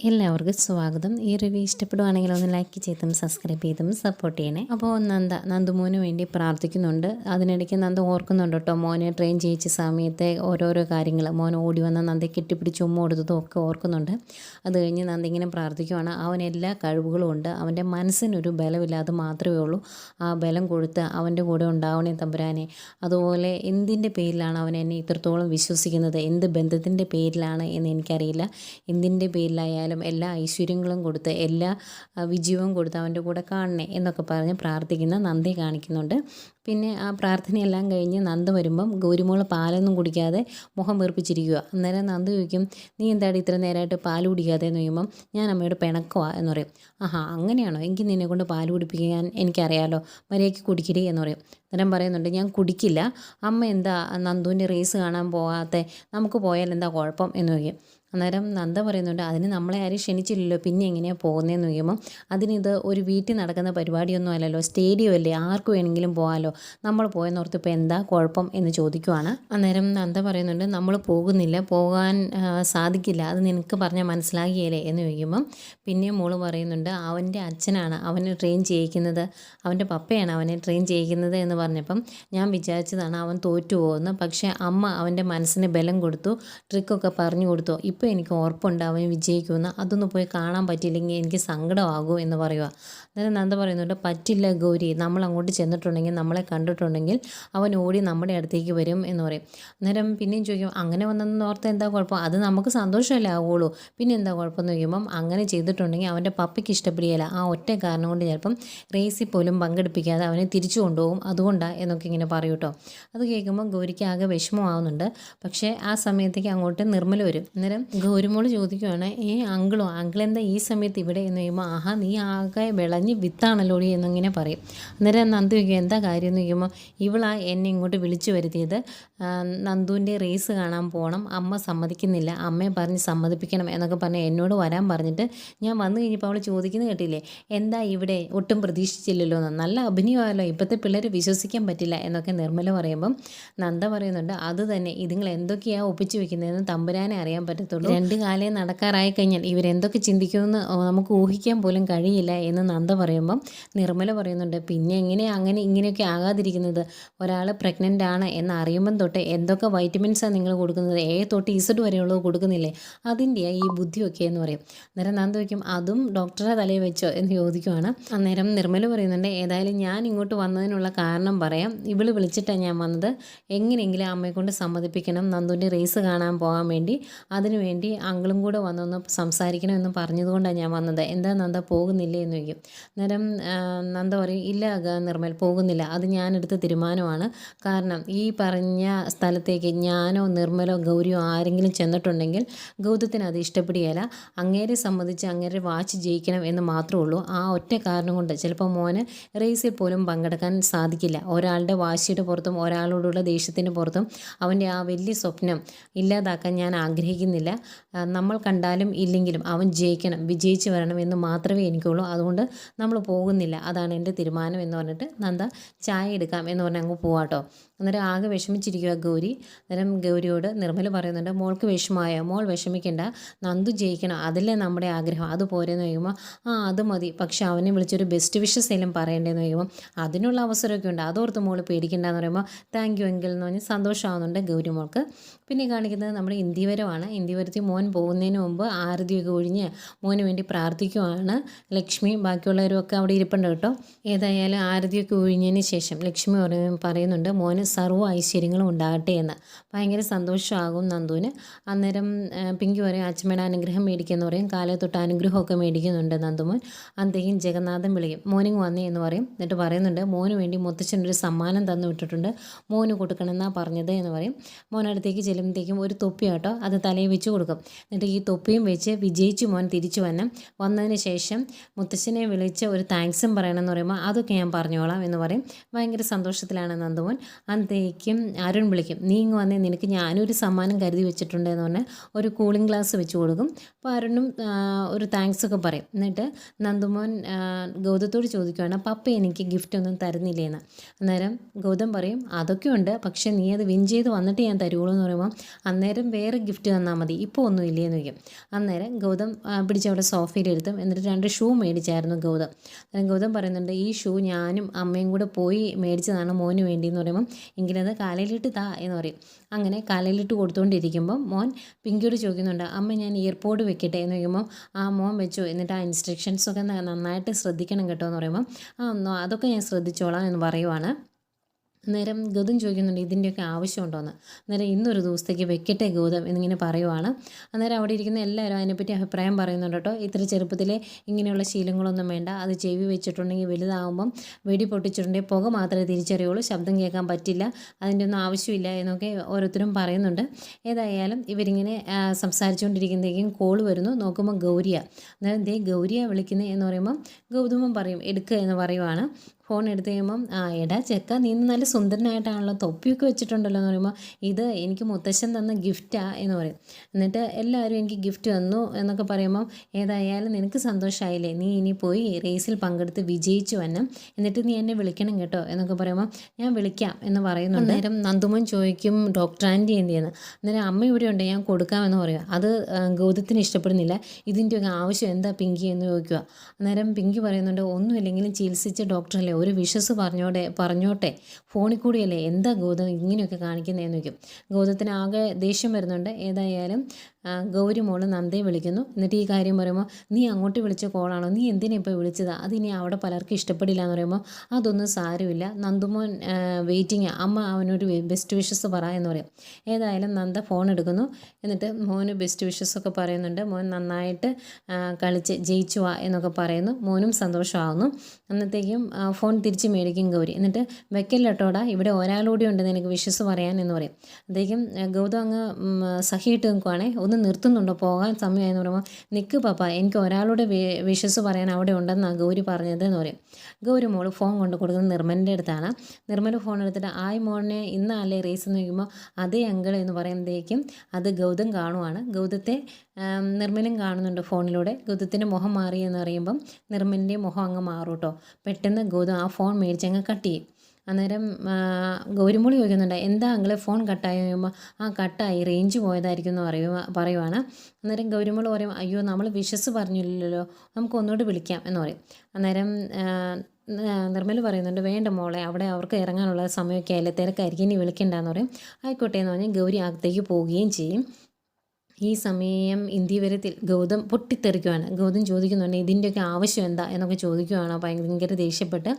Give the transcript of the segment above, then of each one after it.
എല്ലാവർക്കും സ്വാഗതം. ഈ റിവ്യൂ ഇഷ്ടപ്പെടുവാണെങ്കിൽ ഒന്ന് ലൈക്ക് ചെയ്തും സബ്സ്ക്രൈബ് ചെയ്തും സപ്പോർട്ട് ചെയ്യണേ. അപ്പോൾ നന്ദ നന്ദുമോന് വേണ്ടി പ്രാർത്ഥിക്കുന്നുണ്ട്. അതിനിടയ്ക്ക് നന്ദ ഓർക്കുന്നുണ്ട് കേട്ടോ മോനെ ട്രെയിൻ ചെയ്യിച്ച സമയത്തെ ഓരോരോ കാര്യങ്ങൾ മോൻ ഓടി വന്ന നന്ദയെ കെട്ടിപ്പിടിച്ച് ഉമ്മ കൊടുത്തതും ഒക്കെ ഓർക്കുന്നുണ്ട്. അത് കഴിഞ്ഞ് നന്ദ ഇങ്ങനെ പ്രാർത്ഥിക്കുവാണ്. അവൻ എല്ലാ കഴിവുകളും ഉണ്ട്. അവന്റെ മനസ്സിനൊരു ബലമില്ലാതെ മാത്രമേ ഉള്ളൂ. ആ ബലം കൊടുത്ത് അവന്റെ കൂടെ ഉണ്ടാവണേ തമ്പുരാനെ. അതുപോലെ എന്തിന്റെ പേരിലാണ് അവൻ എന്നെ ഇത്രത്തോളം വിശ്വസിക്കുന്നത്? എന്ത് ബന്ധത്തിന്റെ പേരിലാണ് എന്ന് എനിക്കറിയില്ല. എന്തിന്റെ പേരിലായാലും എല്ലാ ഐശ്വര്യങ്ങളും കൊടുത്ത് എല്ലാ വിജയവും കൊടുത്ത് അവന്റെ കൂടെ കാണണേ എന്നൊക്കെ പറഞ്ഞ് പ്രാർത്ഥിക്കുന്ന നന്ദി കാണിക്കുന്നുണ്ട്. പിന്നെ ആ പ്രാർത്ഥനയെല്ലാം കഴിഞ്ഞ് നന്ദ് വരുമ്പം ഗൗരിമോൾ പാലൊന്നും കുടിക്കാതെ മുഖം വീർപ്പിച്ചിരിക്കുക അന്നേരം നന്ദ് ചോദിക്കും നീ എന്താണ് ഇത്ര നേരമായിട്ട് പാൽ കുടിക്കാതെ? എന്ന് ചോദിക്കുമ്പം ഞാൻ അമ്മയോട് പിണക്കുവാ എന്ന് പറയും. ആഹാ അങ്ങനെയാണോ? എങ്കിൽ നിന്നെ കൊണ്ട് പാൽ കുടിപ്പിക്കാൻ എനിക്കറിയാലോ. മര്യാദയ്ക്ക് കുടിക്കടി എന്ന് പറയും. അന്നേരം പറയുന്നുണ്ട് ഞാൻ കുടിക്കില്ല. അമ്മ എന്താ നന്ദുവിന്റെ റേസ് കാണാൻ പോകാത്ത നമുക്ക് പോയാൽ എന്താ കുഴപ്പം? എന്ന് ചോദിക്കും. അന്നേരം നന്ദ പറയുന്നുണ്ട് അതിന് നമ്മളെ ആരും ക്ഷണിച്ചില്ലല്ലോ പിന്നെ എങ്ങനെയാണ് പോകുന്നതെന്ന് ചോദിക്കുമ്പോൾ അതിനിത് ഒരു വീട്ടിൽ നടക്കുന്ന പരിപാടിയൊന്നും അല്ലല്ലോ സ്റ്റേഡിയം അല്ലേ ആർക്ക് വേണമെങ്കിലും പോകാമല്ലോ നമ്മൾ പോയെന്നോർത്ത് ഇപ്പോൾ എന്താ കുഴപ്പം? എന്ന് ചോദിക്കുവാണ്. അന്നേരം നന്ദ പറയുന്നുണ്ട് നമ്മൾ പോകുന്നില്ല പോകാൻ സാധിക്കില്ല അത് നിനക്ക് പറഞ്ഞാൽ മനസ്സിലാകിയല്ലേ എന്ന് ചോദിക്കുമ്പം പിന്നെ മോൾ പറയുന്നുണ്ട് അവന്റെ അച്ഛനാണ് അവനെ ട്രെയിൻ ചെയ്യിക്കുന്നത് അവന്റെ പപ്പയാണ് അവനെ ട്രെയിൻ ചെയ്യിക്കുന്നത് എന്ന് പറഞ്ഞപ്പം ഞാൻ വിചാരിച്ചതാണ് അവൻ തോറ്റു പോകുന്നത് പക്ഷേ അമ്മ അവന്റെ മനസ്സിന് ബലം കൊടുത്തു ട്രിക്കൊക്കെ പറഞ്ഞു കൊടുത്തു. ഇപ്പോൾ എനിക്ക് ഉറപ്പുണ്ട് അവൻ വിജയിക്കുമെന്ന് അതൊന്ന് പോയി കാണാൻ പറ്റിയില്ലെങ്കിൽ എനിക്ക് സങ്കടമാകും എന്ന് പറയുക അന്നേരം നന്ദ പറയുന്നുണ്ട് പറ്റില്ല ഗൗരി നമ്മൾ അങ്ങോട്ട് ചെന്നിട്ടുണ്ടെങ്കിൽ നമ്മളെ കണ്ടിട്ടുണ്ടെങ്കിൽ അവൻ ഓടി നമ്മുടെ അടുത്തേക്ക് വരും എന്ന് പറയും. അന്നേരം പിന്നെയും ചോദിക്കും അങ്ങനെ വന്നെന്ന് ഓർത്ത് എന്താ കുഴപ്പം? അത് നമുക്ക് സന്തോഷമല്ലേ ആവുള്ളൂ. പിന്നെ എന്താ കുഴപ്പമെന്ന് ചോദിക്കുമ്പം അങ്ങനെ ചെയ്തിട്ടുണ്ടെങ്കിൽ അവന്റെ പപ്പയ്ക്ക് ഇഷ്ടപ്പെടുകയില്ല ആ ഒറ്റ കാരണം കൊണ്ട് ചിലപ്പം റേസിൽ പോലും പങ്കെടുപ്പിക്കാതെ അവനെ തിരിച്ചു കൊണ്ടുപോകും. അതുകൊണ്ടാണ് എന്നൊക്കെ ഇങ്ങനെ പറയും കേട്ടോ. അത് കേൾക്കുമ്പോൾ ഗൗരിക്ക് ആകെ വിഷമമാവുന്നുണ്ട്. പക്ഷേ ആ സമയത്തേക്ക് അങ്ങോട്ട് നിർമ്മല വരും. അന്നേരം ഗൗരിമോൾ ചോദിക്കുവാണ് ഏ അങ്കിളോ അങ്കിൾ എന്താ ഈ സമയത്ത് ഇവിടെ? എന്ന് ചോദിക്കുമ്പോൾ ആഹാ നീ ആകെ വിളഞ്ഞ് വിത്താണല്ലോടി എന്നിങ്ങനെ പറയും. അന്നേരം നന്ദു ചോദിക്കും എന്താ കാര്യം? എന്ന് ചോദിക്കുമ്പോൾ ഇവളാ എന്നെ ഇങ്ങോട്ട് വിളിച്ചു വരുത്തിയത്. നന്ദുവിന്റെ റേസ് കാണാൻ പോകണം അമ്മ സമ്മതിക്കുന്നില്ല. അമ്മയെ പറഞ്ഞ് സമ്മതിപ്പിക്കണം എന്നൊക്കെ പറഞ്ഞ് എന്നോട് വരാൻ പറഞ്ഞിട്ട് ഞാൻ വന്നു കഴിഞ്ഞപ്പോൾ അവൾ ചോദിക്കുന്നത് കേട്ടില്ലേ? എന്താ ഇവിടെ? ഒട്ടും പ്രതീക്ഷിച്ചില്ലല്ലോ. എന്ന് നല്ല അഭിനയമായല്ലോ. ഇപ്പോഴത്തെ പിള്ളേർ വിശ്വസിക്കാൻ പറ്റില്ല എന്നൊക്കെ നിർമ്മല പറയുമ്പം നന്ദ പറയുന്നുണ്ട് അത് തന്നെ. ഇതുങ്ങൾ എന്തൊക്കെയാണ് ഒപ്പിച്ചു വെക്കുന്നതെന്ന് തമ്പുരാനെ അറിയാൻ പറ്റത്തുള്ളൂ. രണ്ട് കാലേ നടക്കാറായി കഴിഞ്ഞാൽ ഇവരെന്തൊക്കെ ചിന്തിക്കുമെന്ന് നമുക്ക് ഊഹിക്കാൻ പോലും കഴിയില്ല എന്ന് നന്ദ പറയുമ്പം നിർമ്മല പറയുന്നുണ്ട്. പിന്നെ എങ്ങനെ അങ്ങനെ ഇങ്ങനെയൊക്കെ ആകാതിരിക്കുന്നത്? ഒരാൾ പ്രഗ്നന്റ് ആണ് എന്ന് അറിയുമ്പം തൊട്ട് എന്തൊക്കെ വൈറ്റമിൻസാണ് നിങ്ങൾ കൊടുക്കുന്നത്? എ തൊട്ട് ഇസഡ് വരെയുള്ളത് കൊടുക്കുന്നില്ലേ? അതിന്റെയാണ് ഈ ബുദ്ധിയൊക്കെ എന്ന് പറയും. അന്നേരം നന്ദ വയ്ക്കും അതും ഡോക്ടറെ തലയിൽ വെച്ചോ? എന്ന് ചോദിക്കുവാണ്. അന്നേരം നിർമ്മല പറയുന്നുണ്ട് ഏതായാലും ഞാൻ ഇങ്ങോട്ട് വന്നതിനുള്ള കാരണം പറയാം. ഇവൾ വിളിച്ചിട്ടാണ് ഞാൻ വന്നത്. എങ്ങനെയെങ്കിലും അമ്മയെ കൊണ്ട് സമ്മതിപ്പിക്കണം. നന്ദുവിന്റെ റേസ് കാണാൻ പോകാൻ വേണ്ടി. അതിനുവേണ്ടി അങ്കിളും കൂടെ വന്നൊന്ന് സംസാരിക്കണമെന്ന് പറഞ്ഞതുകൊണ്ടാണ് ഞാൻ വന്നത്. എന്താ നന്ദ പോകുന്നില്ലേ എന്ന് ചോദിക്കും. അന്നേരം നന്ദ പറയും ഇല്ല നിർമ്മൽ പോകുന്നില്ല. അത് ഞാനെടുത്ത തീരുമാനമാണ്. കാരണം ഈ പറഞ്ഞ സ്ഥലത്തേക്ക് ഞാനോ നിർമ്മലോ ഗൗരിയോ ആരെങ്കിലും ചെന്നിട്ടുണ്ടെങ്കിൽ ഗൗതത്തിന് അത് ഇഷ്ടപ്പെടുകയില്ല. അങ്ങേരെ സംബന്ധിച്ച് അങ്ങേരെ വാച്ച് ജയിക്കണം എന്ന് മാത്രമേ ഉള്ളൂ. ആ ഒറ്റ കാരണം കൊണ്ട് ചിലപ്പോൾ മോന് റേസിൽ പോലും പങ്കെടുക്കാൻ സാധിക്കില്ല. ഒരാളുടെ വാശിയുടെ പുറത്തും ഒരാളോടുള്ള ദേഷ്യത്തിന്റെ പുറത്തും അവന്റെ ആ വലിയ സ്വപ്നം ഇല്ലാതാക്കാൻ ഞാൻ ആഗ്രഹിക്കുന്നില്ല. നമ്മൾ കണ്ടാലും ഇല്ലെങ്കിലും അവൻ ജയിക്കണം വിജയിച്ച് വരണം എന്ന് മാത്രമേ എനിക്കുള്ളൂ. അതുകൊണ്ട് നമ്മൾ പോകുന്നില്ല. അതാണ് എന്റെ തീരുമാനം എന്ന് പറഞ്ഞിട്ട് നന്ദ ചായ എടുക്കാം എന്ന് പറഞ്ഞ് അങ്ങ് പോവാട്ടോ അന്നേരം ആകെ വിഷമിച്ചിരിക്കുക ഗൗരി. അന്നേരം ഗൗരിയോട് നിർമ്മല പറയുന്നുണ്ട് മോൾക്ക് വിഷമമായോ? മോൾ വിഷമിക്കേണ്ട. നന്ദു ജയിക്കണം. അതല്ലേ നമ്മുടെ ആഗ്രഹം. അത് പോരെന്ന് കഴിയുമ്പോൾ ആ അത് മതി. പക്ഷേ അവനെ വിളിച്ചൊരു ബെസ്റ്റ് വിഷസ് എല്ലാം പറയേണ്ടതെന്ന് കഴിയുമ്പോൾ അതിനുള്ള അവസരമൊക്കെ ഉണ്ട്. അതോർത്ത് മോൾ പേടിക്കേണ്ടെന്ന് പറയുമ്പോൾ താങ്ക് യു എങ്കിൽ എന്ന് പറഞ്ഞ് സന്തോഷമാവുന്നുണ്ട് ഗൗരി മോൾക്ക്. പിന്നെ കാണിക്കുന്നത് നമ്മുടെ ഇന്ത്യവരമാണ് ഇന്ത്യവരത്തിൽ മോൻ പോകുന്നതിന് മുമ്പ് ആരതിയൊക്കെ ഒഴിഞ്ഞ് മോന് വേണ്ടി പ്രാർത്ഥിക്കുവാണ് ലക്ഷ്മി. ബാക്കിയുള്ളവരും ഒക്കെ അവിടെ ഇരിപ്പുണ്ട് കേട്ടോ. ഏതായാലും ആരതിയൊക്കെ ഒഴിഞ്ഞതിന് ശേഷം ലക്ഷ്മി പറയും- പറയുന്നുണ്ട് മോന് സർവ ഐശ്വര്യങ്ങളും ഉണ്ടാകട്ടെ എന്ന്. ഭയങ്കര സന്തോഷമാകും നന്ദുവിന്. അന്നേരം പിങ്കി പറയും അച്ഛമ്മയുടെ അനുഗ്രഹം മേടിക്കുമെന്ന് പറയും. കാലേ തൊട്ട് അനുഗ്രഹമൊക്കെ മേടിക്കുന്നുണ്ട് നന്ദുമോൻ. അന്തേക്കും ജഗന്നാഥൻ വിളിക്കും. മോനിങ് വന്നേ എന്ന് പറയും. എന്നിട്ട് പറയുന്നുണ്ട് മോന് വേണ്ടി മുത്തച്ഛനൊരു സമ്മാനം തന്നു വിട്ടിട്ടുണ്ട്. മോന് കൊടുക്കണമെന്നാണ് പറഞ്ഞത് എന്ന് പറയും. മോനടുത്തേക്ക് ചെല്ലുമ്പോഴത്തേക്കും ഒരു തൊപ്പി കേട്ടോ. അത് തലയിൽ വെച്ച് കൊടുക്കും. എന്നിട്ട് ഈ തൊപ്പിയും വെച്ച് വിജയിച്ചു മോൻ തിരിച്ചു വന്ന്. വന്നതിന് ശേഷം മുത്തശ്ശനെ വിളിച്ച് ഒരു താങ്ക്സും പറയണമെന്ന് പറയുമ്പോൾ അതൊക്കെ ഞാൻ പറഞ്ഞോളാം എന്ന് പറയും. ഭയങ്കര സന്തോഷത്തിലാണ് നന്ദുമോൻ. അന്നേക്കും അരുൺ വിളിക്കും. നീ ഇങ്ങ് വന്നേ നിനക്ക് ഞാനൊരു സമ്മാനം കരുതി വെച്ചിട്ടുണ്ട് എന്ന് പറഞ്ഞാൽ ഒരു കൂളിംഗ് ഗ്ലാസ് വെച്ച് കൊടുക്കും. അപ്പോൾ അരുണും ഒരു താങ്ക്സ് ഒക്കെ പറയും. എന്നിട്ട് നന്ദുമോൻ ഗൗതത്തോട് ചോദിക്കുകയാണ് പപ്പ എനിക്ക് ഗിഫ്റ്റ് ഒന്നും തരുന്നില്ലേന്ന് അന്നേരം ഗൗതം പറയും അതൊക്കെ ഉണ്ട്. പക്ഷേ നീ അത് വിൻ ചെയ്ത് വന്നിട്ട് ഞാൻ തരുള്ളൂ എന്ന് പറയുമ്പോൾ അന്നേരം വേറെ ഗിഫ്റ്റ് തന്നാൽ മതി. ഇപ്പോൾ ഒന്നും ഇല്ലേന്ന് ചോദിക്കും. അന്നേരം ഗൗതം പിടിച്ച് അവിടെ സോഫയിലിരുത്തും എന്നിട്ട് രണ്ട് ഷൂ മേടിച്ചായിരുന്നു ഗൗതം. അന്നേരം ഗൗതം പറയുന്നുണ്ട് ഈ ഷൂ ഞാനും അമ്മയും കൂടെ പോയി മേടിച്ചതാണ് മോന് വേണ്ടി എന്ന് പറയുമ്പം എങ്കിലത് കാലയിലിട്ട് താ എന്ന് പറയും. അങ്ങനെ കാലയിലിട്ട് കൊടുത്തുകൊണ്ടിരിക്കുമ്പം മോൻ പിങ്കിയോട് ചോദിക്കുന്നുണ്ട് അമ്മ ഞാൻ ഇയർപോഡ് വെക്കട്ടെ എന്ന് ചോദിക്കുമ്പോൾ ആ മോൻ വെച്ചു. എന്നിട്ട് ആ ഇൻസ്ട്രക്ഷൻസൊക്കെ നന്നായിട്ട് ശ്രദ്ധിക്കണം കേട്ടോ എന്ന് പറയുമ്പോൾ ആ അതൊക്കെ ഞാൻ ശ്രദ്ധിച്ചോളാം എന്ന് പറയുവാണ്. അന്നേരം ഗൗതം ചോദിക്കുന്നുണ്ട് ഇതിന്റെയൊക്കെ ആവശ്യമുണ്ടോ എന്ന് അന്നേരം ഇന്നൊരു ദിവസത്തേക്ക് വെക്കട്ടെ ഗൗതം എന്നിങ്ങനെ പറയുവാണ്. അന്നേരം അവിടെ ഇരിക്കുന്ന എല്ലാവരും അതിനെപ്പറ്റി അഭിപ്രായം പറയുന്നുണ്ട് കേട്ടോ. ഇത്ര ചെറുപ്പത്തിലെ ഇങ്ങനെയുള്ള ശീലങ്ങളൊന്നും വേണ്ട. അത് ചെവി വെച്ചിട്ടുണ്ടെങ്കിൽ വലുതാവുമ്പം വെടി പൊട്ടിച്ചിട്ടുണ്ടെങ്കിൽ പുക മാത്രമേ തിരിച്ചറിയുള്ളൂ. ശബ്ദം കേൾക്കാൻ പറ്റില്ല. അതിന്റെ ഒന്നും ആവശ്യമില്ല എന്നൊക്കെ ഓരോരുത്തരും പറയുന്നുണ്ട്. ഏതായാലും ഇവരിങ്ങനെ സംസാരിച്ചുകൊണ്ടിരിക്കുന്നതേക്കും കോൾ വരുന്നു. നോക്കുമ്പോൾ ഗൗരിയ. അന്നേരം ദേ ഗൗരിയ വിളിക്കുന്നത് എന്ന് പറയുമ്പം ഗൗതമം പറയും എടുക്കുക എന്ന് പറയുവാണ്. ഫോൺ എടുത്ത് കഴിയുമ്പം ആ എടാ ചെക്ക നീ നല്ല സുന്ദരനായിട്ടാണല്ലോ തൊപ്പിയൊക്കെ വെച്ചിട്ടുണ്ടല്ലോ എന്ന് പറയുമ്പോൾ ഇത് എനിക്ക് മുത്തശ്ശൻ തന്ന ഗിഫ്റ്റാ എന്ന് പറയും. എന്നിട്ട് എല്ലാവരും എനിക്ക് ഗിഫ്റ്റ് തന്നു എന്നൊക്കെ പറയുമ്പോൾ ഏതായാലും നിനക്ക് സന്തോഷമായില്ലേ നീ ഇനി പോയി റേസിൽ പങ്കെടുത്ത് വിജയിച്ചു വന്നു എന്നിട്ട് നീ എന്നെ വിളിക്കണം കേട്ടോ എന്നൊക്കെ പറയുമ്പോൾ ഞാൻ വിളിക്കാം എന്ന് പറയുന്നു അന്നേരം നന്ദുമോൻ ചോദിക്കും ഡോക്ടർ ആന്റി എന്ത് ചെയ്യുന്നത് അന്നേരം അമ്മ ഇവിടെ ഉണ്ട് ഞാൻ കൊടുക്കാമെന്ന് പറയുക അത് ഗൗതത്തിന് ഇഷ്ടപ്പെടുന്നില്ല. ഇതിന്റെയൊക്കെ ആവശ്യം എന്താ പിങ്കി? എന്ന് ചോദിക്കുക. അന്നേരം പിങ്കി പറയുന്നുണ്ട് ഒന്നുമില്ലെങ്കിലും ചികിത്സിച്ച ഡോക്ടറല്ലേ ഒരു വിശ്വസ് പറഞ്ഞോടെ പറഞ്ഞോട്ടെ? ഫോണിൽ കൂടിയല്ലേ? എന്താ ഗൗതം ഇങ്ങനെയൊക്കെ കാണിക്കുന്നതെന്ന് വയ്ക്കും ഗൗതത്തിന് ആകെ ദേഷ്യം വരുന്നുണ്ട്. ഏതായാലും ആ, ഗൗരി മോൾ നന്ദയെ വിളിക്കുന്നു. എന്നിട്ട് ഈ കാര്യം പറയുമ്പോൾ നീ അങ്ങോട്ട് വിളിച്ച കോളാണോ? നീ എന്തിനാ ഇപ്പോൾ വിളിച്ചത്? അതിനി അവിടെ പലർക്കും ഇഷ്ടപ്പെടില്ല എന്ന് പറയുമ്പോൾ അതൊന്നും സാരമില്ല. നന്ദുമോൻ വെയിറ്റിംഗ് അമ്മ അവനൊരു ബെസ്റ്റ് വിഷസ് പറ എന്ന് പറയും. ഏതായാലും നന്ദ ഫോൺ എടുക്കുന്നു. എന്നിട്ട് മോന് ബെസ്റ്റ് വിഷസ് ഒക്കെ പറയുന്നുണ്ട്. മോൻ നന്നായിട്ട് കളിച്ച് ജയിച്ചു വാ എന്നൊക്കെ പറയുന്നു. മോനും സന്തോഷമാകുന്നു അന്നത്തേക്കും ഫോൺ തിരിച്ച് മേടിക്കും ഗൗരി. എന്നിട്ട് വെക്കല്ലട്ടോടാ ഇവിടെ ഒരാളൂടെ ഉണ്ടെന്ന് എനിക്ക് വിഷസ് പറയാൻ എന്ന് പറയും. അന്നേക്കും ഗൗതം അങ്ങ് സഹിയിട്ട് നിൽക്കുവാണേ ഒന്ന് നിർത്തുന്നുണ്ടോ? പോകാൻ സമയമായെന്ന് പറയുമ്പോൾ നിൽക്ക് പാപ്പ എനിക്ക് ഒരാളുടെ വിഷസ് പറയാൻ അവിടെ ഉണ്ടെന്നാണ് ഗൗരി പറഞ്ഞത് എന്ന് പറയും. ഗൗരി മോൾ ഫോൺ കൊണ്ട് കൊടുക്കുന്നത് നിർമ്മലിന്റെ അടുത്താണ്. നിർമ്മൽ ഫോൺ എടുത്തിട്ട് ആയ് മോളിനെ ഇന്നല്ലേ റേസ് എന്ന് ചോദിക്കുമ്പോൾ അതേ അങ്കിൾ എന്ന് പറയുമ്പോഴേക്കും അത് ഗൗതം കാണുവാണ്. ഗൗതത്തെ നിർമ്മലും കാണുന്നുണ്ട് ഫോണിലൂടെ. ഗൗതത്തിന്റെ മുഖം മാറി എന്ന് പറയുമ്പം നിർമ്മലിന്റെ മുഖം അങ്ങ് മാറും കേട്ടോ പെട്ടെന്ന് ഗൗതം ആ ഫോൺ മേടിച്ച് അങ്ങ് കട്ട് ചെയ്യും. അന്നേരം ഗൗരിമോളി ചോദിക്കുന്നുണ്ട് എന്താ അങ്ങളെ ഫോൺ കട്ടായി? കഴിയുമ്പോൾ ആ കട്ടായി റേഞ്ച് പോയതായിരിക്കും എന്ന് പറയുക പറയുവാണ്. അന്നേരം ഗൗരിമോൾ പറയും അയ്യോ നമ്മൾ വിഷസ് പറഞ്ഞില്ലല്ലോ നമുക്ക് ഒന്നുകൂടി വിളിക്കാം എന്ന് പറയും. അന്നേരം നിർമ്മൽ പറയുന്നുണ്ട് വേണ്ട മോളെ അവിടെ അവർക്ക് ഇറങ്ങാനുള്ള സമയമൊക്കെ ആയില്ലേ തിരക്കായിരിക്കും ഇനി വിളിക്കണ്ടെന്ന് പറയും. ആയിക്കോട്ടെ എന്ന് പറഞ്ഞ് ഗൗരി അകത്തേക്ക് പോവുകയും ചെയ്യും. ഈ സമയം ഇന്ത്യവരത്തിൽ ഗൗതം പൊട്ടിത്തെറിക്കുവാണ്. ഗൗതം ചോദിക്കുന്നുണ്ട് ഇതിന്റെയൊക്കെ ആവശ്യം എന്താ? എന്നൊക്കെ ചോദിക്കുവാണ് ഭയങ്കര ദേഷ്യപ്പെട്ട്.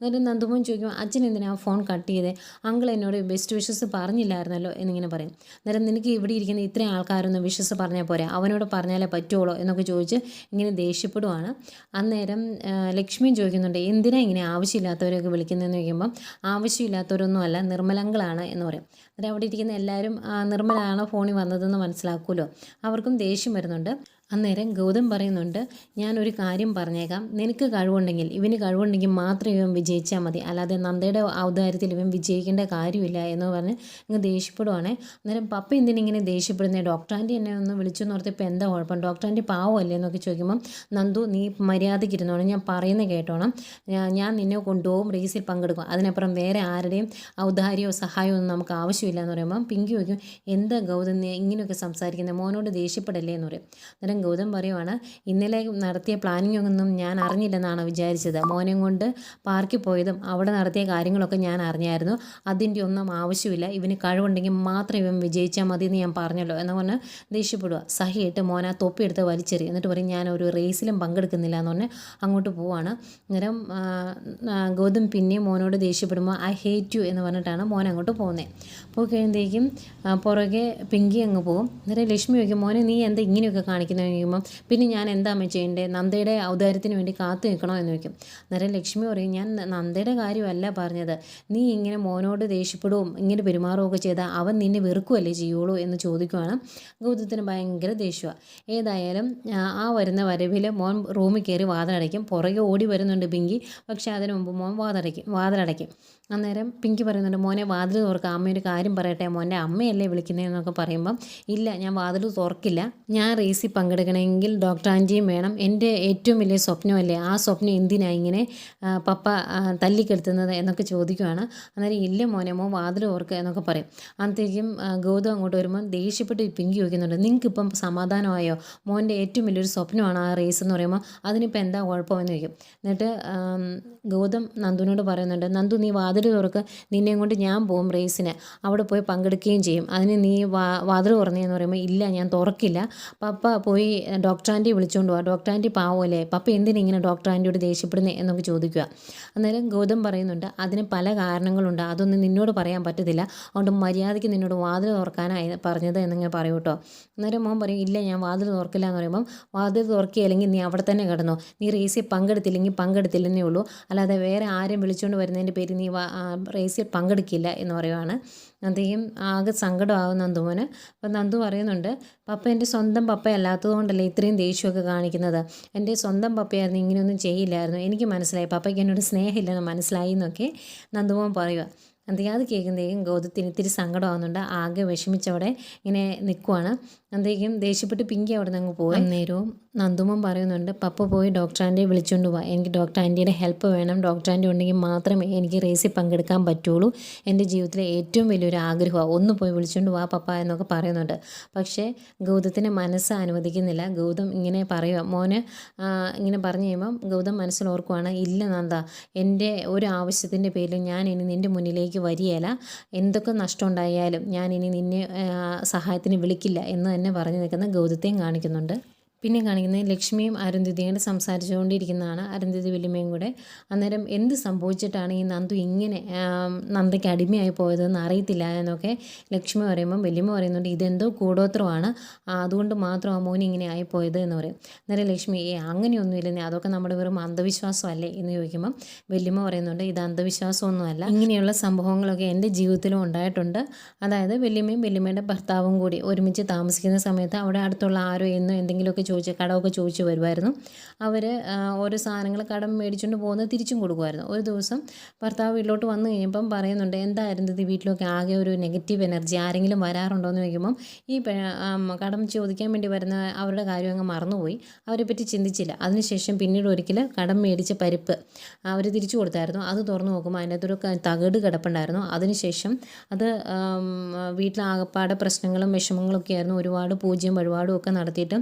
എന്നിട്ട് നന്ദുമോൻ ചോദിക്കും അച്ഛൻ എന്തിനാ ഫോൺ കട്ട് ചെയ്തേ? അങ്കിൾ എന്നോട് ബെസ്റ്റ് വിഷസ് പറഞ്ഞില്ലായിരുന്നല്ലോ എന്നിങ്ങനെ പറയും. അന്നേരം നിനക്ക് ഇവിടെ ഇരിക്കുന്ന ഇത്രയും ആൾക്കാരൊന്നും വിഷസ് പറഞ്ഞാൽ പോരെ? അവനോട് പറഞ്ഞാലേ പറ്റുള്ളൂ എന്നൊക്കെ ചോദിച്ച് ഇങ്ങനെ ദേഷ്യപ്പെടുവാണ്. അന്നേരം ആ, ലക്ഷ്മിയും ചോദിക്കുന്നുണ്ട് എന്തിനാ ഇങ്ങനെ ആവശ്യമില്ലാത്തവരൊക്കെ വിളിക്കുന്നതെന്ന് ചോദിക്കുമ്പം ആവശ്യമില്ലാത്തവരൊന്നും അല്ല നിർമ്മലങ്ങളാണ് എന്ന് പറയും. അന്നേരം അവിടെ ഇരിക്കുന്ന എല്ലാവരും നിർമ്മലാണ് ഫോണിൽ വന്നതെന്ന് മനസ്സിലാക്കുമല്ലോ അവർക്കും ദേഷ്യം വരുന്നുണ്ട്. അന്നേരം ഗൗതം പറയുന്നുണ്ട് ഞാനൊരു കാര്യം പറഞ്ഞേക്കാം. നിനക്ക് കഴിവുണ്ടെങ്കിൽ ഇവന് കഴിവുണ്ടെങ്കിൽ മാത്രം ഇവൻ വിജയിച്ചാൽ മതി. അല്ലാതെ നന്ദയുടെ ഔദാര്യത്തിൽ ഇവൻ വിജയിക്കേണ്ട കാര്യമില്ല എന്ന് പറഞ്ഞ് ഇങ്ങ് ദേഷ്യപ്പെടുവാണേ. അന്നേരം പപ്പ എന്തിനിങ്ങനെ ദേഷ്യപ്പെടുന്നത് ഡോക്ടർ എന്നെ ഒന്ന് വിളിച്ചു എന്ന് ഓർത്തപ്പോൾ എന്താ കുഴപ്പം? ഡോക്ടർ പാവമല്ലേ എന്നൊക്കെ ചോദിക്കുമ്പം നന്ദു നീ മര്യാദയ്ക്ക് ഇരുന്നോണം ഞാൻ പറയുന്നത് കേട്ടോണം. ഞാൻ നിന്നെ കൊണ്ടുപോകും റേസിൽ പങ്കെടുക്കും. അതിനപ്പുറം വേറെ ആരുടെയും ഔദാര്യമോ സഹായമോ ഒന്നും നമുക്ക് ആവശ്യമില്ല എന്ന് പറയുമ്പം പിങ്കി ചോദിക്കും എന്താ ഗൗതം ഇങ്ങനെയൊക്കെ സംസാരിക്കുന്നത് മോനോട് ദേഷ്യപ്പെടല്ലേ? എന്ന് പറയും. അന്നേരം ഗൗതം പറയുവാണ് ഇന്നലെ നടത്തിയ പ്ലാനിംഗ് ഒന്നും ഞാൻ അറിഞ്ഞില്ലെന്നാണ് വിചാരിച്ചത്. മോനെ കൊണ്ട് പാർക്കിൽ പോയതും അവിടെ നടത്തിയ കാര്യങ്ങളൊക്കെ ഞാൻ അറിഞ്ഞായിരുന്നു. അതിന്റെ ഒന്നും ആവശ്യമില്ല. ഇവന് കഴിവുണ്ടെങ്കിൽ മാത്രം ഇവൻ വിജയിച്ചാൽ മതി എന്ന് ഞാൻ പറഞ്ഞല്ലോ. എന്ന് പറഞ്ഞ് ദേഷ്യപ്പെടുക സഹിയിട്ട് മോൻ ആ തൊപ്പി വലിച്ചെറി എന്നിട്ട് പറയും ഞാൻ ഒരു റേസിലും പങ്കെടുക്കുന്നില്ല എന്ന് പറഞ്ഞ് അങ്ങോട്ട് പോവാണ്. അന്നേരം ഗൗതം പിന്നെയും മോനോട് ദേഷ്യപ്പെടുമ്പോൾ ഐ ഹേറ്റ് യു എന്ന് പറഞ്ഞിട്ടാണ് മോൻ അങ്ങോട്ട് പോകുന്നത് പോയി കഴിയുമ്പോഴേക്കും പുറകെ പിങ്കി അങ്ങ് പോകും അന്നേരം ലക്ഷ്മി ചോദിക്കും മോനെ നീ എന്താ ഇങ്ങനെയൊക്കെ കാണിക്കുന്നത് ചോദിക്കുമ്പോൾ പിന്നെ ഞാൻ എന്താ ചെയ്യേണ്ടത് നന്ദയുടെ ഔദാര്യത്തിന് വേണ്ടി കാത്തു നിൽക്കണോ എന്ന് ചോദിക്കും. അന്നേരം ലക്ഷ്മി പറയും ഞാൻ നന്ദയുടെ കാര്യമല്ല പറഞ്ഞത്. നീ ഇങ്ങനെ മോനോട് ദേഷ്യപ്പെടുകയും ഇങ്ങനെ പെരുമാറുകയൊക്കെ ചെയ്താൽ അവൻ നിന്നെ വെറുക്കുമല്ലേ ചെയ്യുള്ളൂ എന്ന് ചോദിക്കുവാണ്. ഗൗതത്തിന് ഭയങ്കര ദേഷ്യമാണ് ഏതായാലും ആ, വരുന്ന വരവിൽ മോൻ റൂമിൽ കയറി വാതിലടയ്ക്കും. പുറകെ ഓടി വരുന്നുണ്ട് പിങ്കി. പക്ഷേ അതിന് മുമ്പ് മോൻ വാതിലടയ്ക്കും വാതിലടയ്ക്കും. അന്നേരം പിങ്കി പറയുന്നുണ്ട് മോനെ വാതിൽ തുറക്കുക അമ്മയൊരു കാര്യം പറയട്ടെ. മോന്റെ അമ്മയല്ലേ വിളിക്കുന്നതെന്നൊക്കെ പറയുമ്പം ഇല്ല ഞാൻ വാതിൽ തുറക്കില്ല. ഞാൻ റേസിൽ പങ്കെടുക്കും പങ്കെടുക്കണമെങ്കിൽ ഡോക്ടർ ആന്റിയും വേണം. എന്റെ ഏറ്റവും വലിയ സ്വപ്നമല്ലേ ആ സ്വപ്നം എന്തിനാ ഇങ്ങനെ പപ്പ തല്ലിക്കെടുത്തുന്നത് എന്നൊക്കെ ചോദിക്കുവാണ്. അന്നേരം ഇല്ല മോനെ മോ വാതിൽ ഓർക്കുക എന്നൊക്കെ പറയും. അന്നത്തേക്കും ഗൗതം അങ്ങോട്ട് വരുമ്പോൾ ദേഷ്യപ്പെട്ട് പിങ്കി വയ്ക്കുന്നുണ്ട്. നിങ്ങൾക്ക് ഇപ്പം സമാധാനമായോ? മോന്റെ ഏറ്റവും വലിയൊരു സ്വപ്നമാണ് ആ റേസ് എന്ന് പറയുമ്പോൾ അതിനിപ്പോൾ എന്താ കുഴപ്പമെന്ന് ചോദിക്കും. എന്നിട്ട് ഗൗതം നന്ദുവിനോട് പറയുന്നുണ്ട് നന്ദു നീ വാതിൽ തുറക്ക്. നിന്നെ കൊണ്ട് ഞാൻ പോകും റേസിന് അവിടെ പോയി പങ്കെടുക്കുകയും ചെയ്യും. അതിന് നീ വാ വാതിൽ തുറന്നേന്ന് പറയുമ്പോൾ ഇല്ല ഞാൻ തുറക്കില്ല. പപ്പ പോയി ഡോക്ടർ ആന്റി വിളിച്ചുകൊണ്ട് പോവാ ഡോക്ടർ ആന്റി പാവമല്ലേ പപ്പ എന്തിനാ ഇങ്ങനെ ഡോക്ടർ ആന്റിയോട് ദേഷ്യപ്പെടുന്നത് എന്നൊക്കെ ചോദിക്കുക അന്നേരം ഗൗതം പറയുന്നുണ്ട് അതിന് പല കാരണങ്ങളുണ്ട് അതൊന്നും നിന്നോട് പറയാൻ പറ്റത്തില്ല. അതുകൊണ്ട് മര്യാദയ്ക്ക് നിന്നോട് വാതിൽ തുറക്കാനായി പറഞ്ഞത് എന്നിങ്ങനെ പറയൂ കേട്ടോ അന്നേരം മോൻ പറയും ഇല്ല ഞാൻ വാതിൽ തുറക്കില്ല എന്ന് പറയുമ്പം വാതിൽ തുറക്കിയില്ലെങ്കിൽ നീ അവിടെ തന്നെ കിടന്നോ. നീ റേസിൽ പങ്കെടുത്തില്ലെങ്കിൽ പങ്കെടുത്തില്ലെന്നേ ഉള്ളൂ. അല്ലാതെ വേറെ ആരും വിളിച്ചുകൊണ്ട് വരുന്നതിന്റെ പേര് നീ റേസിൽ പങ്കെടുക്കില്ല എന്ന് പറയുവാണ്. അതെയും ആകെ സങ്കടമാകും നന്ദുമോന്. അപ്പം നന്ദു പറയുന്നുണ്ട് പപ്പ എന്റെ സ്വന്തം പപ്പയല്ലാത്തത് കൊണ്ടല്ലേ ഇത്രയും ദേഷ്യമൊക്കെ കാണിക്കുന്നത്? എന്റെ സ്വന്തം പപ്പയായിരുന്നു ഇങ്ങനെയൊന്നും ചെയ്യില്ലായിരുന്നു. എനിക്ക് മനസ്സിലായി. പപ്പയ്ക്ക് എന്നോട് സ്നേഹമില്ലെന്ന് മനസ്സിലായി എന്നൊക്കെ നന്ദുമോൻ പറയുക. അന്തേ അത് കേൾക്കുന്നതേക്കും ഗൗതത്തിന് ഇത്തിരി സങ്കടമാകുന്നുണ്ട് ആകെ വിഷമിച്ചവിടെ ഇങ്ങനെ നിൽക്കുവാണ് അന്തേക്കും ദേഷ്യപ്പെട്ട് പിങ്കി അവിടെ നിന്ന് അങ്ങ് പോയി. നേരവും നന്ദുമം പറയുന്നുണ്ട് പപ്പ പോയി ഡോക്ടർ ആന്റിയെ വിളിച്ചുകൊണ്ട് പോവാം എനിക്ക് ഡോക്ടർ ആന്റിയുടെ ഹെൽപ്പ് വേണം. ഡോക്ടർ ആന്റി ഉണ്ടെങ്കിൽ മാത്രമേ എനിക്ക് റേസിൽ പങ്കെടുക്കാൻ പറ്റുള്ളൂ. എന്റെ ജീവിതത്തിലെ ഏറ്റവും വലിയൊരു ആഗ്രഹമാണ് ഒന്ന് പോയി വിളിച്ചുകൊണ്ട് വാ പപ്പ എന്നൊക്കെ പറയുന്നുണ്ട്. പക്ഷേ ഗൗതത്തിന്റെ മനസ്സ് അനുവദിക്കുന്നില്ല. ഗൗതം ഇങ്ങനെ പറയുക മോന് ഇങ്ങനെ പറഞ്ഞു കഴിയുമ്പം ഗൗതം മനസ്സിൽ ഓർക്കുവാണ് ഇല്ല നന്ദ. എന്റെ ഒരു ആവശ്യത്തിന്റെ പേരിൽ ഞാൻ ഇനി നിന്റെ മുന്നിലേക്ക് വരികയില്ല. എന്തൊക്കെ നഷ്ടം ഉണ്ടായാലും ഞാൻ ഇനി നിന്നെ സഹായത്തിന് വിളിക്കില്ല എന്ന് തന്നെ പറഞ്ഞു നിൽക്കുന്ന ഗൗതത്തെയും കാണിക്കുന്നുണ്ട്. പിന്നെ കാണിക്കുന്നത് ലക്ഷ്മിയും അരുന്ധതിയും സംസാരിച്ചുകൊണ്ടിരിക്കുന്നതാണ്. അരുന്ധതി വലിമയും കൂടെ. അന്നേരം എന്ത് സംഭവിച്ചിട്ടാണ് ഈ നന്ദു ഇങ്ങനെ നന്ദയ്ക്ക് അടിമയായി പോയതെന്ന് അറിയത്തില്ല എന്നൊക്കെ ലക്ഷ്മി പറയുമ്പോൾ വലിമ പറയുന്നുണ്ട് ഇതെന്തോ കൂടോത്രമാണ്. അതുകൊണ്ട് മാത്രം ആ മോൻ ഇങ്ങനെ ആയിപ്പോയത് എന്ന് പറയും. അന്നേരം ലക്ഷ്മി ഏ അങ്ങനെയൊന്നുമില്ലെന്നേ. അതൊക്കെ നമ്മുടെ വെറും അന്ധവിശ്വാസമല്ലേ? എന്ന് ചോദിക്കുമ്പം വലിമ പറയുന്നുണ്ട് ഇത് അന്ധവിശ്വാസമൊന്നുമല്ല. ഇങ്ങനെയുള്ള സംഭവങ്ങളൊക്കെ എന്റെ ജീവിതത്തിലും ഉണ്ടായിട്ടുണ്ട്. അതായത് വലിമയും വലിമയുടെ ഭർത്താവും കൂടി ഒരുമിച്ച് താമസിക്കുന്ന സമയത്ത് അവിടെ അടുത്തുള്ള ആരോ എന്നോ എന്തെങ്കിലുമൊക്കെ ചോദിച്ച് കടമൊക്കെ ചോദിച്ച് വരുമായിരുന്നു. അവർ ഓരോ സാധനങ്ങൾ കടം മേടിച്ചുകൊണ്ട് പോകുന്നത് തിരിച്ചും കൊടുക്കുമായിരുന്നു. ഒരു ദിവസം ഭർത്താവ് വീട്ടിലോട്ട് വന്നു കഴിഞ്ഞപ്പം പറയുന്നുണ്ട് എന്തായിരുന്നു ഇത്? വീട്ടിലൊക്കെ ആകെ ഒരു നെഗറ്റീവ് എനർജി ആരെങ്കിലും വരാറുണ്ടോ എന്ന് ചോദിക്കുമ്പം ഈ കടം ചോദിക്കാൻ വേണ്ടി വരുന്ന അവരുടെ കാര്യം അങ്ങ് മറന്നുപോയി. അവരെ പറ്റി ചിന്തിച്ചില്ല. അതിനുശേഷം പിന്നീട് ഒരിക്കൽ കടം മേടിച്ച പരിപ്പ് അവർ തിരിച്ചു കൊടുത്തായിരുന്നു. അത് തുറന്നു നോക്കുമ്പോൾ അതിനകത്തൊരു തകട് കിടപ്പുണ്ടായിരുന്നു. അതിനുശേഷം അത് വീട്ടിലാകപ്പാടെ പ്രശ്നങ്ങളും വിഷമങ്ങളും ഒക്കെ ആയിരുന്നു ഒരുപാട് പൂജ്യം വഴിപാടും ഒക്കെ നടത്തിയിട്ട്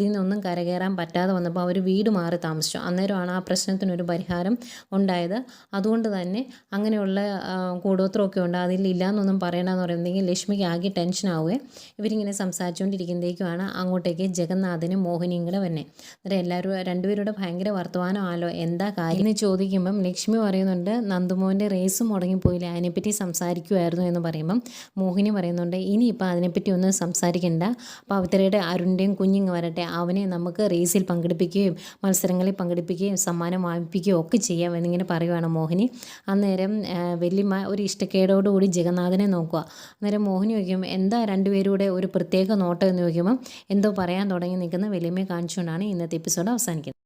അതിൽ നിന്നൊന്നും കരകയറാൻ പറ്റാതെ വന്നപ്പോൾ അവർ വീട് മാറി താമസിച്ചു. അന്നേരമാണ് ആ പ്രശ്നത്തിനൊരു പരിഹാരം ഉണ്ടായത്. അതുകൊണ്ട് തന്നെ അങ്ങനെയുള്ള കൂടോത്രമൊക്കെ ഉണ്ട്. അതിൽ എന്നൊന്നും പറയണമെന്ന് പറയുന്നെങ്കിൽ ലക്ഷ്മിക്ക് ആകെ ടെൻഷൻ ഇവരിങ്ങനെ സംസാരിച്ചുകൊണ്ടിരിക്കുമ്പോഴേക്കുമാണ് അങ്ങോട്ടേക്ക് ജഗന്നാഥനും മോഹിനിയും കൂടെ വന്നെ. അന്നേരം എല്ലാവരും രണ്ടുപേരുടെ ഭയങ്കര വർത്തമാനമാണല്ലോ. എന്താ കാര്യം? എന്ന് ചോദിക്കുമ്പം ലക്ഷ്മി പറയുന്നുണ്ട് നന്ദുമോന്റെ റേസ് മുടങ്ങിപ്പോയില്ല അതിനെപ്പറ്റി സംസാരിക്കുമായിരുന്നു എന്ന് പറയുമ്പം മോഹിനി പറയുന്നുണ്ട് ഇനിയിപ്പോൾ അതിനെപ്പറ്റി ഒന്നും സംസാരിക്കണ്ട. പവിത്രയുടെ അരുണിന്റെയും കുഞ്ഞിങ് വരട്ടെ. അവനെ നമുക്ക് റേസിൽ പങ്കെടുപ്പിക്കുകയും മത്സരങ്ങളിൽ പങ്കെടുപ്പിക്കുകയും സമ്മാനം വാങ്ങിപ്പിക്കുകയും ഒക്കെ ചെയ്യാം എന്നിങ്ങനെ പറയുവാണ് മോഹിനി. അന്നേരം വലിയ ഒരു ഇഷ്ടക്കേടോടുകൂടി ജഗന്നാഥനെ നോക്കുക. അന്നേരം മോഹിനി ചോദിക്കും എന്താ രണ്ടുപേരുടെ ഒരു പ്രത്യേക നോട്ടം? എന്ന് ചോദിക്കുമ്പം എന്തോ പറയാൻ തുടങ്ങി നിൽക്കുന്ന വല്യമ്മയെ കാണിച്ചുകൊണ്ടാണ് ഇന്നത്തെ എപ്പിസോഡ് അവസാനിക്കുന്നത്.